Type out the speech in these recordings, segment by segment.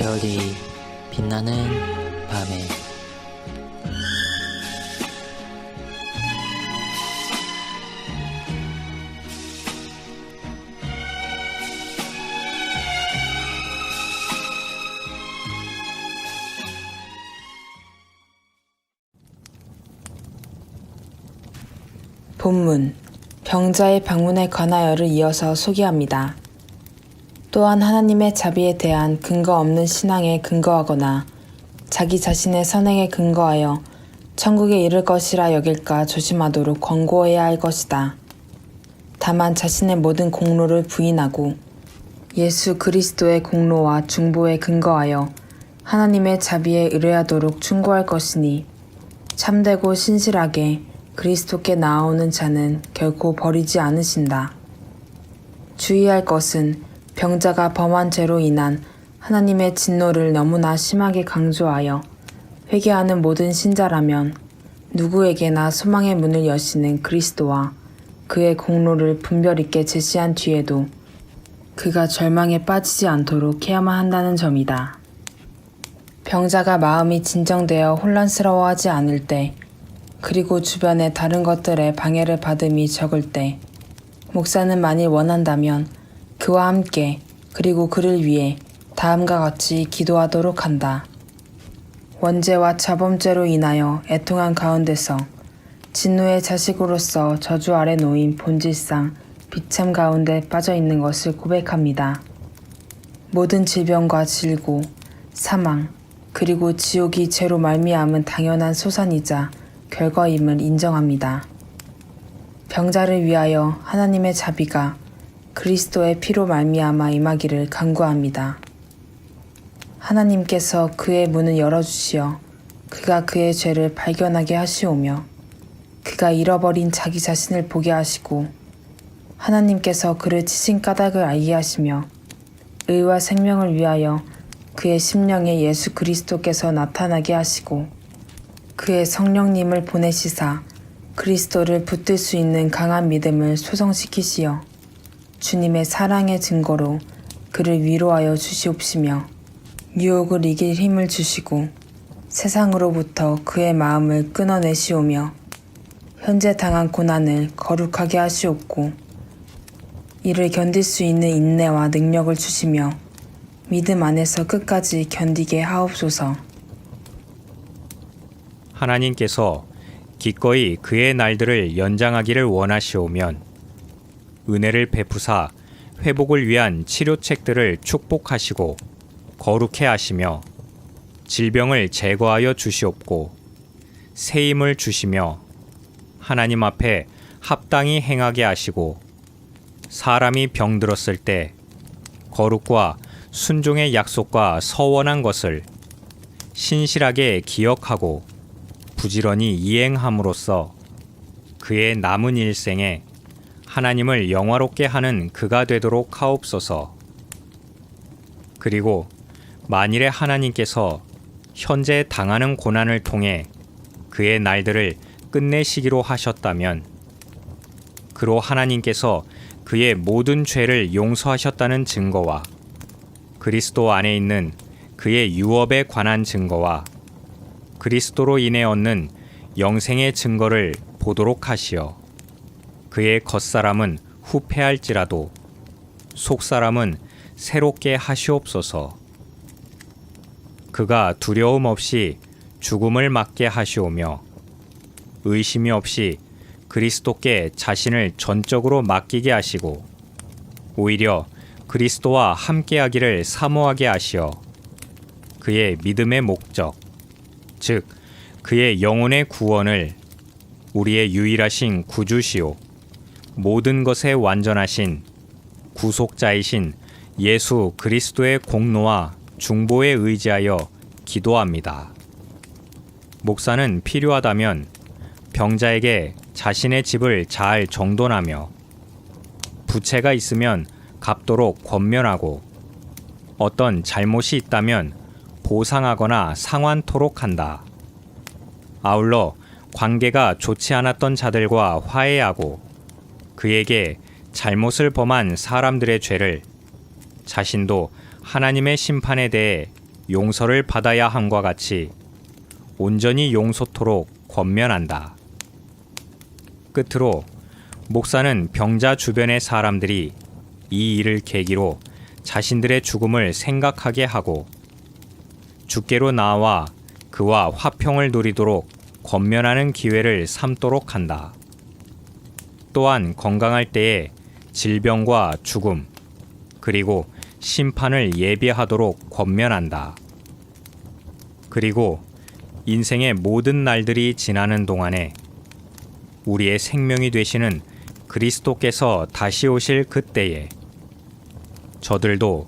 별이 빛나는 밤에 본문 병자의 방문에 관하여를 이어서 소개합니다. 또한 하나님의 자비에 대한 근거 없는 신앙에 근거하거나 자기 자신의 선행에 근거하여 천국에 이를 것이라 여길까 조심하도록 권고해야 할 것이다. 다만 자신의 모든 공로를 부인하고 예수 그리스도의 공로와 중보에 근거하여 하나님의 자비에 의뢰하도록 충고할 것이니 참되고 신실하게 그리스도께 나아오는 자는 결코 버리지 않으신다. 주의할 것은 병자가 범한 죄로 인한 하나님의 진노를 너무나 심하게 강조하여 회개하는 모든 신자라면 누구에게나 소망의 문을 여시는 그리스도와 그의 공로를 분별 있게 제시한 뒤에도 그가 절망에 빠지지 않도록 해야만 한다는 점이다. 병자가 마음이 진정되어 혼란스러워하지 않을 때, 그리고 주변의 다른 것들에 방해를 받음이 적을 때, 목사는 만일 원한다면 그와 함께 그리고 그를 위해 다음과 같이 기도하도록 한다. 원죄와 자범죄로 인하여 애통한 가운데서 진노의 자식으로서 저주 아래 놓인 본질상 비참 가운데 빠져 있는 것을 고백합니다. 모든 질병과 질고, 사망, 그리고 지옥이 죄로 말미암은 당연한 소산이자 결과임을 인정합니다. 병자를 위하여 하나님의 자비가 그리스도의 피로 말미암아 임하기를 간구합니다. 하나님께서 그의 문을 열어주시어 그가 그의 죄를 발견하게 하시오며 그가 잃어버린 자기 자신을 보게 하시고 하나님께서 그를 치신 까닭을 알게 하시며 의와 생명을 위하여 그의 심령에 예수 그리스도께서 나타나게 하시고 그의 성령님을 보내시사 그리스도를 붙들 수 있는 강한 믿음을 소성시키시어 주님의 사랑의 증거로 그를 위로하여 주시옵시며 유혹을 이길 힘을 주시고 세상으로부터 그의 마음을 끊어내시오며 현재 당한 고난을 거룩하게 하시옵고 이를 견딜 수 있는 인내와 능력을 주시며 믿음 안에서 끝까지 견디게 하옵소서. 하나님께서 기꺼이 그의 날들을 연장하기를 원하시오면 은혜를 베푸사 회복을 위한 치료책들을 축복하시고 거룩해 하시며 질병을 제거하여 주시옵고 새 힘을 주시며 하나님 앞에 합당히 행하게 하시고 사람이 병들었을 때 거룩과 순종의 약속과 서원한 것을 신실하게 기억하고 부지런히 이행함으로써 그의 남은 일생에 하나님을 영화롭게 하는 그가 되도록 하옵소서. 그리고 만일에 하나님께서 현재 당하는 고난을 통해 그의 날들을 끝내시기로 하셨다면 그로 하나님께서 그의 모든 죄를 용서하셨다는 증거와 그리스도 안에 있는 그의 유업에 관한 증거와 그리스도로 인해 얻는 영생의 증거를 보도록 하시어 그의 겉사람은 후패할지라도 속사람은 새롭게 하시옵소서. 그가 두려움 없이 죽음을 맞게 하시오며 의심이 없이 그리스도께 자신을 전적으로 맡기게 하시고 오히려 그리스도와 함께하기를 사모하게 하시어 그의 믿음의 목적 즉 그의 영혼의 구원을 우리의 유일하신 구주시오 모든 것에 완전하신 구속자이신 예수 그리스도의 공로와 중보에 의지하여 기도합니다. 목사는 필요하다면 병자에게 자신의 집을 잘 정돈하며 부채가 있으면 갚도록 권면하고 어떤 잘못이 있다면 보상하거나 상환토록 한다. 아울러 관계가 좋지 않았던 자들과 화해하고 그에게 잘못을 범한 사람들의 죄를 자신도 하나님의 심판에 대해 용서를 받아야 함과 같이 온전히 용서토록 권면한다. 끝으로 목사는 병자 주변의 사람들이 이 일을 계기로 자신들의 죽음을 생각하게 하고 주께로 나와 그와 화평을 누리도록 권면하는 기회를 삼도록 한다. 또한 건강할 때에 질병과 죽음, 그리고 심판을 예비하도록 권면한다. 그리고 인생의 모든 날들이 지나는 동안에 우리의 생명이 되시는 그리스도께서 다시 오실 그때에 저들도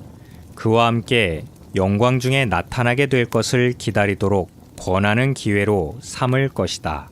그와 함께 영광 중에 나타나게 될 것을 기다리도록 권하는 기회로 삼을 것이다.